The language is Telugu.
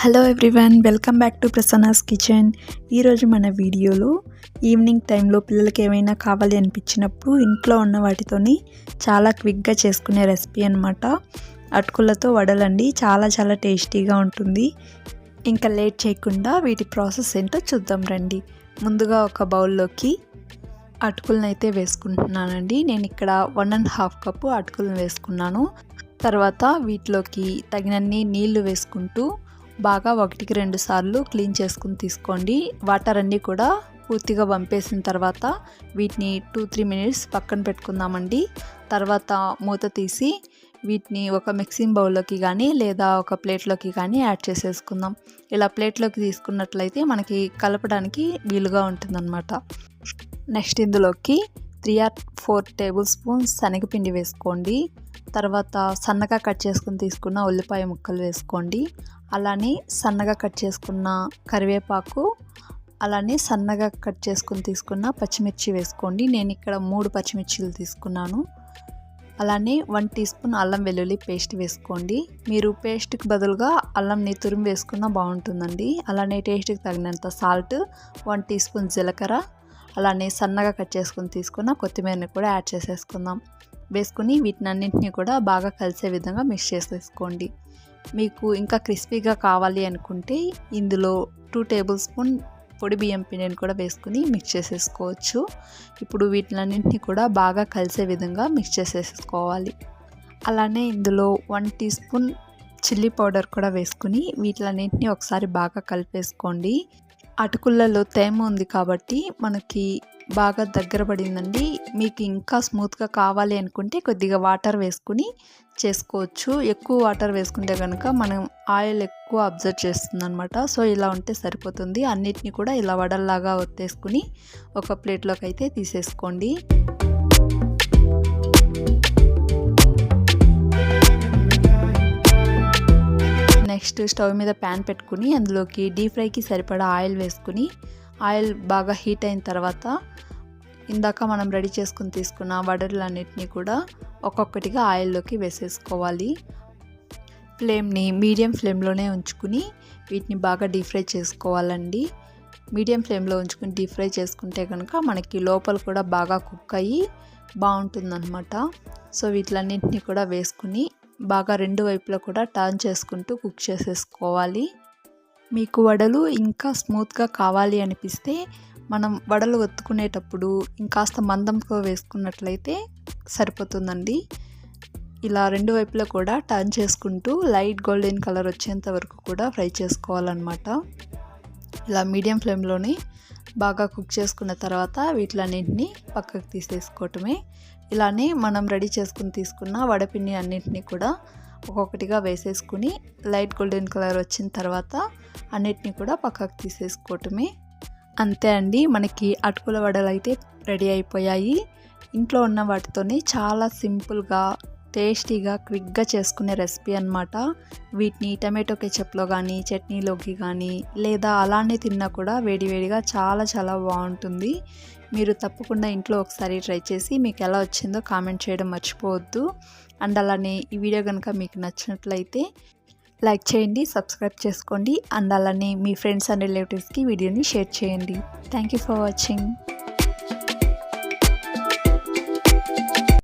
Hello everyone welcome back to Prasanna's kitchen ఈరోజు మన వీడియోలో ఈవినింగ్ టైంలో పిల్లలకి ఏమైనా కావాలి అనిపించినప్పుడు ఇంట్లో ఉన్న వాటితోని చాలా క్విక్గా చేసుకునే రెసిపీ అనమాట అటుకులతో వడలండి చాలా చాలా టేస్టీగా ఉంటుంది. ఇంకా లేట్ చేయకుండా వీటి ప్రాసెస్ ఏంటో చూద్దాం రండి. ముందుగా ఒక బౌల్లోకి అటుకులను అయితే వేసుకుంటున్నానండి. నేను ఇక్కడ వన్ అండ్ హాఫ్ కప్పు అటుకులను వేసుకున్నాను. తర్వాత వీటిలోకి తగినన్ని నీళ్ళు వేసుకుంటూ బాగా ఒకటికి రెండు సార్లు క్లీన్ చేసుకుని తీసుకోండి. వాటర్ అన్నీ కూడా పూర్తిగా పంపేసిన తర్వాత వీటిని టూ త్రీ మినిట్స్ పక్కన పెట్టుకుందామండి. తర్వాత మూత తీసి వీటిని ఒక మిక్సింగ్ బౌల్లోకి కానీ లేదా ఒక ప్లేట్లోకి కానీ యాడ్ చేసేసుకుందాం. ఇలా ప్లేట్లోకి తీసుకున్నట్లయితే మనకి కలపడానికి వీలుగా ఉంటుందన్నమాట. నెక్స్ట్ ఇందులోకి three or four tablespoons శనగపిండి వేసుకోండి. తర్వాత సన్నగా కట్ చేసుకుని తీసుకున్న ఉల్లిపాయ ముక్కలు వేసుకోండి. అలానే సన్నగా కట్ చేసుకున్న కరివేపాకు అలానే సన్నగా కట్ చేసుకుని తీసుకున్న పచ్చిమిర్చి వేసుకోండి. నేను ఇక్కడ మూడు పచ్చిమిర్చిలు తీసుకున్నాను. అలానే వన్ టీ స్పూన్ అల్లం వెల్లుల్లి పేస్ట్ వేసుకోండి. మీరు పేస్ట్కి బదులుగా అల్లంని తురిమి వేసుకున్న బాగుంటుందండి. అలానే టేస్ట్కి తగినంత సాల్ట్ వన్ టీ స్పూన్ జీలకర్ర అలానే సన్నగా కట్ చేసుకుని తీసుకున్న కొత్తిమీరని కూడా యాడ్ చేసేసుకుందాం. వేసుకుని వీటినన్నింటినీ కూడా బాగా కలిసే విధంగా మిక్స్ చేసేసుకోండి. మీకు ఇంకా క్రిస్పీగా కావాలి అనుకుంటే ఇందులో టూ టేబుల్ స్పూన్ పొడి బియ్యం పిండిని కూడా వేసుకుని మిక్స్ చేసేసుకోవచ్చు. ఇప్పుడు వీటిలన్నింటినీ కూడా బాగా కలిసే విధంగా మిక్స్ చేసేసుకోవాలి. అలానే ఇందులో one teaspoon chilli powder కూడా వేసుకుని వీటిలన్నింటినీ ఒకసారి బాగా కలిపేసుకోండి. అటుకులలో తేమ ఉంది కాబట్టి మనకి బాగా దగ్గర పడిందండి. మీకు ఇంకా స్మూత్గా కావాలి అనుకుంటే కొద్దిగా వాటర్ వేసుకుని చేసుకోవచ్చు. ఎక్కువ వాటర్ వేసుకుంటే కనుక మనం ఆయిల్ ఎక్కువ అబ్జర్వ్ చేస్తుంది అనమాట సో ఇలా ఉంటే సరిపోతుంది. అన్నిటిని కూడా ఇలా వడల్లాగా ఒత్తేసుకుని ఒక ప్లేట్లోకి అయితే తీసేసుకోండి. నెక్స్ట్ స్టవ్ మీద ప్యాన్ పెట్టుకుని అందులోకి డీప్ ఫ్రైకి సరిపడా ఆయిల్ వేసుకుని ఆయిల్ బాగా హీట్ అయిన తర్వాత ఇందాక మనం రెడీ చేసుకుని తీసుకున్న వడలన్నిటినీ కూడా ఒక్కొక్కటిగా ఆయిల్లోకి వేసేసుకోవాలి. ఫ్లేమ్ని మీడియం ఫ్లేమ్లోనే ఉంచుకుని వీటిని బాగా డీప్ ఫ్రై చేసుకోవాలండి. మీడియం ఫ్లేమ్లో ఉంచుకుని డీప్ ఫ్రై చేసుకుంటే కనుక మనకి లోపల కూడా బాగా కుక్ అయ్యి బాగుంటుందన్నమాట. సో వీటిలన్నింటినీ కూడా వేసుకుని బాగా రెండు వైపులా కూడా టర్న్ చేసుకుంటూ కుక్ చేసేసుకోవాలి. మీకు వడలు ఇంకా స్మూత్గా కావాలి అనిపిస్తే మనం వడలు ఒత్తుకునేటప్పుడు ఇంకాస్త మందంతో వేసుకున్నట్లయితే సరిపోతుందండి. ఇలా రెండు వైపులా కూడా టర్న్ చేసుకుంటూ లైట్ గోల్డెన్ కలర్ వచ్చేంత వరకు కూడా ఫ్రై చేసుకోవాలన్నమాట. ఇలా మీడియం ఫ్లేమ్లోనే బాగా కుక్ చేసుకున్న తర్వాత వీటిలన్నింటినీ పక్కకు తీసేసుకోవటమే ఇలానే మనం రెడీ చేసుకుని తీసుకున్న వడపిండి అన్నింటినీ కూడా ఒక్కొక్కటిగా వేసేసుకుని లైట్ గోల్డెన్ కలర్ వచ్చిన తర్వాత అన్నిటినీ కూడా పక్కకు తీసేసుకోవటమే. అంతే అండి మనకి అటుకుల వడలు అయితే రెడీ అయిపోయాయి. ఇంట్లో ఉన్న వాటితోనే చాలా సింపుల్గా టేస్టీగా క్విక్గా చేసుకునే రెసిపీ అనమాట వీటిని టమాటో కెచప్లో కానీ చట్నీలోకి కానీ లేదా అలానే తిన్నా కూడా వేడివేడిగా చాలా చాలా బాగుంటుంది. మీరు తప్పకుండా ఇంట్లో ఒకసారి ట్రై చేసి మీకు ఎలా వచ్చిందో కామెంట్ చేయడం మర్చిపోవద్దు. అండ్ అలానే ఈ వీడియో కనుక మీకు నచ్చినట్లయితే లైక్ చేయండి సబ్స్క్రైబ్ చేసుకోండి అండ్ అలానే మీ ఫ్రెండ్స్ అండ్ రిలేటివ్స్కి వీడియోని షేర్ చేయండి. Thank you for watching.